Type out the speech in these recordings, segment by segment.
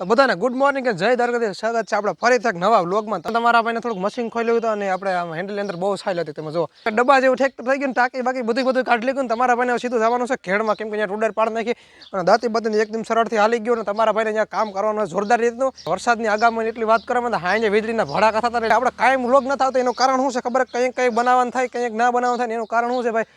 તો બધાને good morning જય દ્વારકાધીશ. સ્વાગત છે આપણે ફરીથી એક નવા વ્લોગમાં તમારા ભાઈને થોડુંક મશીન ખોલ્યું હતું અને આપણે આમ હેન્ડલની અંદર બહુ સારી હતી. તમે જો ડબ્બા જેવું ઠેક થઈ ગયું ટાંકી બાકી બધું બધું કાઢી લીધું તમારા ભાઈને સીધું જવાનું છે ખેડમાં. કેમ કે અહીંયા ટુડર પાડ નાખી અને દાંતી બાતી એકદમ સરળથી હાલી ગયો ને તમારા ભાઈને અહીંયા કામ કરવાનું જોરદાર રીતનું. વરસાદની આગામી એટલી વાત કરવામાં તો હાઈને વીજળીના ભડાકા થતા એટલે આપણે કાયમ વ્લોગ ન થતો એનું કારણ શું છે ખબર? કંઈક કંઈક બનાવવાનું થાય, કંઈક ના બનાવવાનું થાય એનું કારણ શું છે ભાઈ?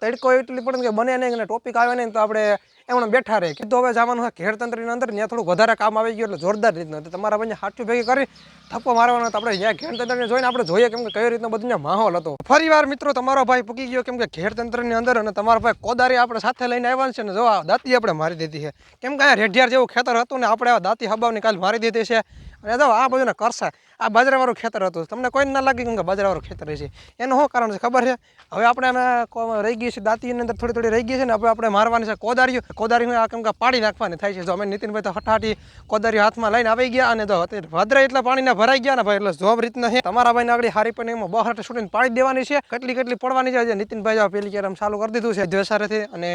તડકો એટલી પડે કે બને નહીં અને ટોપિક આવે નહીં તો આપણે એમણે બેઠા રહે. કીધું, હવે જવાનું હોય ઘેરતંત્રની અંદર, ત્યાં થોડું વધારે કામ આવી ગયું એટલે જોરદાર રીતનું. તમારા ભાઈને હાથું ભેગી કરી થપ્પો મારવાનો આપણે ત્યાં ઘેરતંત્રને જોઈને આપણે જોઈએ કેમ કે કઈ રીતનો બધું માહોલ હતો. ફરીવાર મિત્રો, તમારો ભાઈ પૂકી ગયો કેમ કે ઘેરતંત્રની અંદર અને તમારો ભાઈ કોદારી આપણે સાથે લઈને આવ્યા છે ને જો આ દાંતી આપણે મારી દીધી છે. કેમ કે અહીંયા રેઢિયાર જેવું ખેતર હતું ને આપણે આ દાંતી હબાવની કાલ મારી દીધી છે. અને આ બધું કરશે, આ બાજરાવાળું ખેતર હતું. તમને કોઈ ના લાગે કેમ કે બાજરાવાળું ખેતર છે. એનું શું કારણ છે ખબર છે? હવે આપણે રહી ગઈ છે, દાંતીની અંદર થોડી થોડી રહી ગઈ છે ને, હવે આપણે મારવાની છે કોદારીઓ. કોદારી આ કેમ કે પાડી નાખવાની થાય છે. જો અમે નીતિનભાઈ તો હઠાટી કોદારી હાથમાં લઈને આવી ગયા અને જો ભાદરા એટલા પાણીના ભરાઈ ગયા ને ભાઈ, એટલે જોબ રીતના છે. તમારા ભાઈને આગળ હારી પણ એમાં બહાર છૂટીને પાડી દેવાની છે. કેટલી કેટલી પડવાની છે નીતિનભાઈ પેલી કેરમ ચાલુ કરી દીધું છે. દ્વેષારેથી અને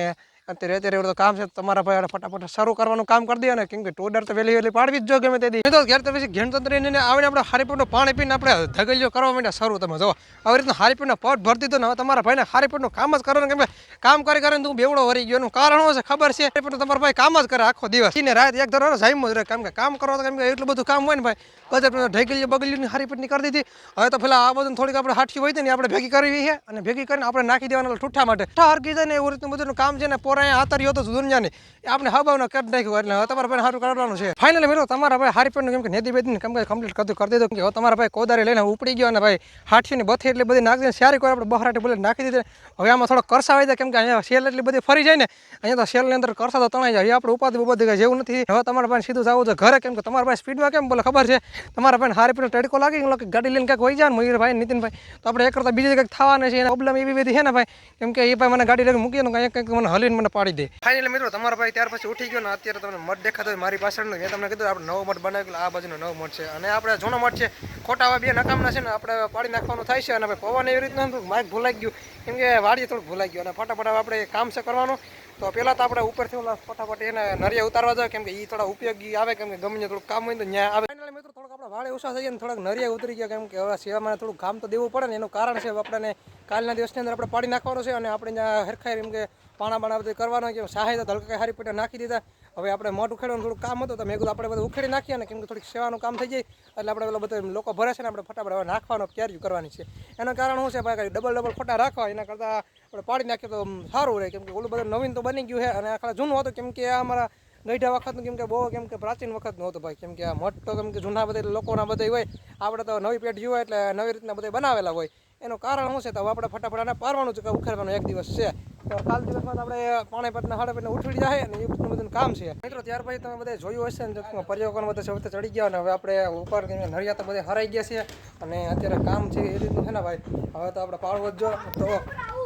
અત્યારે અત્યારે એવું તો કામ છે, તમારા ભાઈ ફટાફટ શરૂ કરવાનું કામ કરી દે ને કેમ કે ટોડર તો વહેલી વહેલી પાડવી જ જો ગમે તેથી તો ઘેર પછી ઘેણતંત્ર એને આવીને આપણે હારીપીનું પાણી પીને આપણે ધગલીઓ કરવા માંડ્યા શરૂ તમે જો આવી રીતના હારીપીનો પટ ભરતી તો ને હવે તમારા ભાઈને હારીપીટનું કામ જ કરવાનું કેમ કે કામ કરી કરીને તું બેવડો વરી ગયો. એનું કારણ શું છે ખબર છે? પણ તમારા ભાઈ કામ જ કરે આખો દિવસ. ને રાત એક ધરો જાઈમ જ રહે કેમ કે કામ કરો તો કેમ કે એટલું બધું કામ હોય ને ભાઈ. ગજબ ઢગલીઓ બગલીઓની હારીપીટની કરી દીધી. હવે તો પેલા આ બધું થોડીક આપણે હાઠી હોય ને આપણે ભેગી કરવી છે. અને ભેગી કરીને આપણે નાખી દેવાના ઠૂઠા માટે. ઠા હરકી જાય ને એવું રીતનું બધું કામ છે ને પોરા અહીંયા આતર્યો હતો દુનિયાની. એ આપણે હબાવનો કરી નાખ્યું એટલે હવે તમારા ભાઈ સારું કરવાનું છે. ફાઇનલી મિત્રો, તમારા ભાઈ હારી પેટનું કેમ કે નેદી બેદીને કેમ કે કમ્પ્લીટ કરતું કરી દીધું. કે હવે તમારા ભાઈ કોદારી લઈને ઉપડી ગયો અને ભાઈ હાથીની બથી એટલી બધી નાખી દે સારી કોઈ આપણે બહારાટી બોલે નાખી દીધી. હવે આમાં થોડો કરસા આવી જાય કેમ કે અહીંયા સેલ એટલી બધી ફરી જાય ને, અહીંયા તો સેલની અંદર કરસા તો તણાઈ જાય. આપણે ઉપાધિ ઉપાધિ કાંઈ જેવું નથી. હવે તમારા ભાઈ સીધું જવું છે ઘરે કેમ કે તમારા ભાઈ સ્પીડમાં કેમ બોલે ખબર છે? તમારા ભાઈ હારી પેટનો તડકો લાગી ગયો કે ગાડી લઈને ક્યાંક હોય જાય ને મયુરભાઈ, નીતિનભાઈ? તો આપણે એક કરતા બીજી કંઈક થવાના છે, એને પ્રોબ્લેમ એવી બધી છે ને ભાઈ? કેમ કે એ ભાઈ મને ગાડી લઈને મૂકીએ ને કંઈક કંઈક મને હલીને મને પાડી દે. ફાઇનલી મિત્રો, તમારો ભાઈ ત્યાર પછી ઉઠી ગયો ને અત્યારે તમને મઠ દેખાતો હોય મારી પાછળનો. મેં તમને કીધું આપણે નવો મઠ બનાવેલો આ બાજુનો નવો મઠ છે. અને આપણે જૂનો મઠ છે, ખોટા બે નકામના છે ને આપણે પાડી નાખવાનું થાય છે. અને ભાઈ પવન એવી રીતના માઇક ભૂલાઈ ગયું. કેમ કે વાડીએ થોડુંક ભૂલાઈ ગયું. અને ફટાફટ આપણે કામ છે કરવાનું. તો પહેલાં તો આપણે ઉપરથી ઓલા ફટાફટ એને નરિયા ઉતારવા જાય કેમ કે એ થોડા ઉપયોગી આવે, કેમ કે ગમે થોડુંક કામ હોય તો ત્યાં આવે. મિત્રો, થોડોક આપણે વાળે ઓછા થઈ ગયા ને થોડાક નરિયા ઉતરી ગયા, કેમ કે હવે સેવામાં થોડું કામ તો દેવું પડે ને એનું કારણ છે. આપણને કાલના દિવસની અંદર આપણે પાડી નાખવાનું છે અને આપણે ત્યાં હરખાઈ એમ કે પાણા બાણા બધું કરવાના કે સહાય તો હલકા હારી પેટે નાખી દીધા. હવે આપણે મોઢ ઉખેડવાનું થોડું કામ હતું તો મેં કીધું આપણે બધું ઉખેડી નાખીએ ને કેમ કે થોડીક સેવાનું કામ થઈ જાય એટલે આપણે પેલા બધા લોકો ભરે છે ને આપણે ફટાફટ હવે નાખવાનો ક્યારેય કરવાની છે. એનું કારણ શું છે? ભાઈ ડબલ ડબલ ફોટા રાખવા, એના કરતાં આપણે પાડી નાખીએ તો સારું રહે. કેમ કે ઓલું બધું નવીન તો બની ગયું છે અને આખા જૂનું હતું. કેમ કે આ અમારા ગઈઢા વખતનું, કેમ કે બહુ, કેમ કે પ્રાચીન વખતનું હતું ભાઈ. કેમ કે આ મઠ કેમ કે જૂના બધા લોકોના બધા હોય, આપણે તો નવી પેઢી હોય એટલે નવી રીતના બધા બનાવેલા હોય. એનું કારણ શું છે તો આપણે ફટાફટ આને પારવાનું છે, કે ઉખેડવાનું એક દિવસ છે. તો કાલ દિવસમાં આપણે પાણી પટના હાડે જાય અને એ બધું કામ છે. મિત્રો, ત્યાર પછી તમે બધા જોયું હશે ને પર્યટકો બધા સૌથી ચડી ગયા અને હવે આપણે ઉપર નરિયા તો બધા હરાઈ ગયા છે અને અત્યારે કામ છે એ રીતનું છે ને ભાઈ. હવે તો આપણે પાળવો જ જો. તો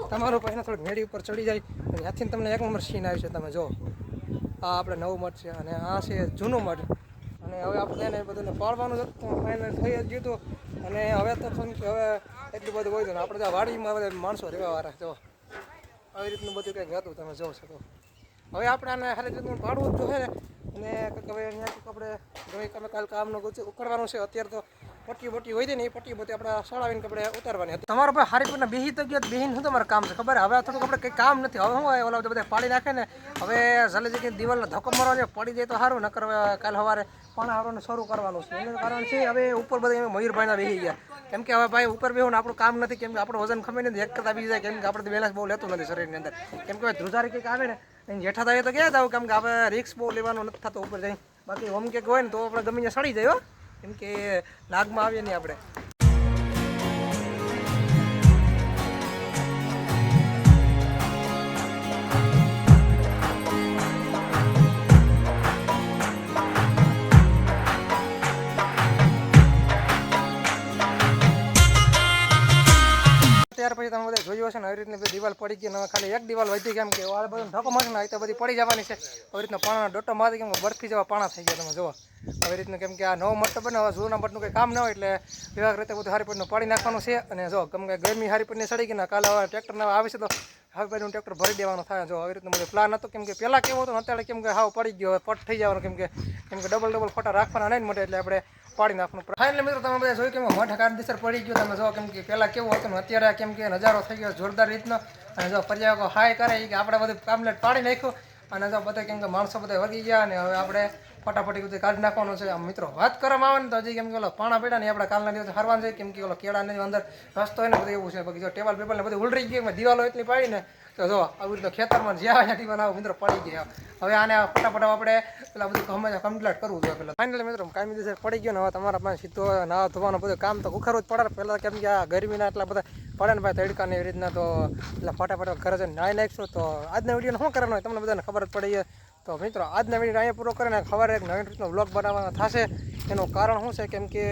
તમારું પછી થોડીક મેળી ઉપર ચડી જાય અને ત્યાંથી તમને એક નંબર સીન આવ્યું છે, તમે જો. આ આપણે નવું મઠ છે અને આ છે જૂનું મઠ. અને હવે આપણે એને બધું પાડવાનું હતું. ફાઇનલ થઈ જ ગયું અને હવે તો કે હવે એટલું બધું હોય ને આપણે ત્યાં વાડીમાં બધા માણસો રહેવાવાળા જો. આવી રીતનું બધું કંઈક હતું, તમે જોવો છો તો. હવે આપણે આને હારી રીતનું પાડવું જ જોઈએ ને. અને હવે અહીંયા આપણે ગમે તમે કાલ કામનું ઉકળવાનું છે અત્યારે તો પટ્ટી બટ્ટી હોય ને એ પટ્ટી બધી આપણે સળાવીને આપણે ઉતારવાની હતી. તમારો ભાઈ હારી પણ બેહી તો ગયો બેહીને શું તમારું કામ છે ખબર? હવે થોડુંક આપણે કંઈ કામ નથી. હવે હું ઓલા બધા પાડી નાખે ને. હવે જલ્દી જગ્યાએ દિવાલને ધક્કો મારવા પડી જાય તો સારું, નકર હવે કાલ સવારે પણ આવવાનું શરૂ કરવાનું છે. એનું કારણ છે, હવે ઉપર બધા મયુરભાઈના બેહી ગયા. કેમ કે હવે ભાઈ ઉપર બેહું ને આપણું કામ નથી, કેમ કે આપણું વજન ખમે નથી એક કરતા બીજી જાય, કેમ કે આપણે બેલેન્સ બહુ લેતું નથી શરીરની અંદર. કેમ કે ધ્રુજારી કંઈક આવે ને, એને જેઠા થાય તો ક્યાં જાવ કેમ કે આપણે રિક્સ બહુ લેવાનું નથી થતું ઉપર જઈ બાકી હોમ કેક હોય ને તો આપણે ગમીને સડી જાય કેમ કે નાગમાં આવીએ નહીં આપણે. પછી તમે બધા જોયું હશે ને આવી રીતની બધી દિવાલ પડી ગઈ ને ખાલી એક દિવાલ વધી કેમ કે આ બધું ધક્કો મારશે ને આ તો બધી પડી જવાની છે. આવી રીતના પાણાનો ડોટો મારી કેમ બરફી જેવા પાણા થઈ ગયા તમે જુઓ. આવી રીતનું કેમ કે આ નવો મટો બને હવે જૂના મટનું કંઈ કામ ન હોય એટલે વિભાગ રીતે બધું હારી પડીનું પાડી નાખવાનું છે. અને જો કેમ કે ગરમી હારી પડીને સડી ગઈ ને કાલે હવે ટ્રેક્ટરના આવે છે તો હવે પહેલું ટ્રેક્ટર ભરી દેવાનું થાય. જો આવી રીતનું બધું પ્લાન હતો કેમ કે પહેલાં કેવો હતો અત્યારે કેમ કે હાવ પડી ગયો, હવે પટ થઈ જવાનું કેમ કે કેમ કે ડબલ ડબલ ફોટા રાખવાના નહીં મળે એટલે આપણે પાડી નાખવાનું ફાઇનલી મિત્રો, તમે બધા જોયું કે મોઢા કારદેસર પડી ગયો, તમે જો કેમ કે પહેલાં કેવું હતું ને, અત્યારે કેમ કે નજારો થઈ ગયો જોરદાર રીતનો. અને જો પર્યાવકો હાય કરે એ કે આપણે બધું કામલેટ પાડી નાખ્યું. અને જો બધા કેમ કે માણસો બધા વગી ગયા અને હવે આપણે ફટાફટી બધું કાઢી નાખવાનું છે. મિત્રો, વાત કરવામાં આવે ને તો હજી કેમ કે ઓલો પાણા પડ્યા ને આપણે કાલના દિવસે હરવાનું છે કેમ કે ઓલો કેળાની અંદર રસ્તો હોય ને બધું એવું છે. બાકી જો ટેબલ પેપર ને બધું ઉલરી ગયું, એમાં દિવાલો એટલી પાડી ને તો જો, આવી રીતે ખેતરમાં જ્યાં ત્યાંથી બનાવો મિત્રો પડી ગયા. હવે આને ફટાફટ આપણે પેલા બધું કમ્પ્લીટ કરવું જોઈએ પેલા. ફાઇનલી મિત્રો કાયમી દિવસે પડી ગયો ને હવે તમારા પાસે સીધો નાવા ધોવાનું બધું કામ તો ઉખાડવું જ પડે. પહેલાં કેમ કે આ ગરમીના એટલા બધા પડે ને ભાઈ તડકા ને એવી રીતના તો એટલે ફટાફટ ઘરે જઈને નાહી નાખશું. તો આજના વિડીયોને શું કરવાનું હોય તમને બધાને ખબર જ પડી તો મિત્રો, આજના વીડિયો અહીંયા પૂરો કરીને ખબર એક નવીન રીતનો બ્લોગ બનાવવાનો થશે. એનું કારણ શું છે? કેમ કે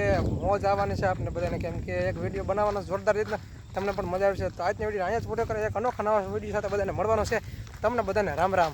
મોજ આવવાની છે આપણે બધાને. કેમ કે એક વીડિયો બનાવવાનો જોરદાર રીતના તમને પણ મજા આવશે. તો આજની વીડિયો અહીંયા જ પૂરો કરે એક અનોખા નવા વીડિયો સાથે બધાને મળવાનો છે. તમને બધાને રામ રામ.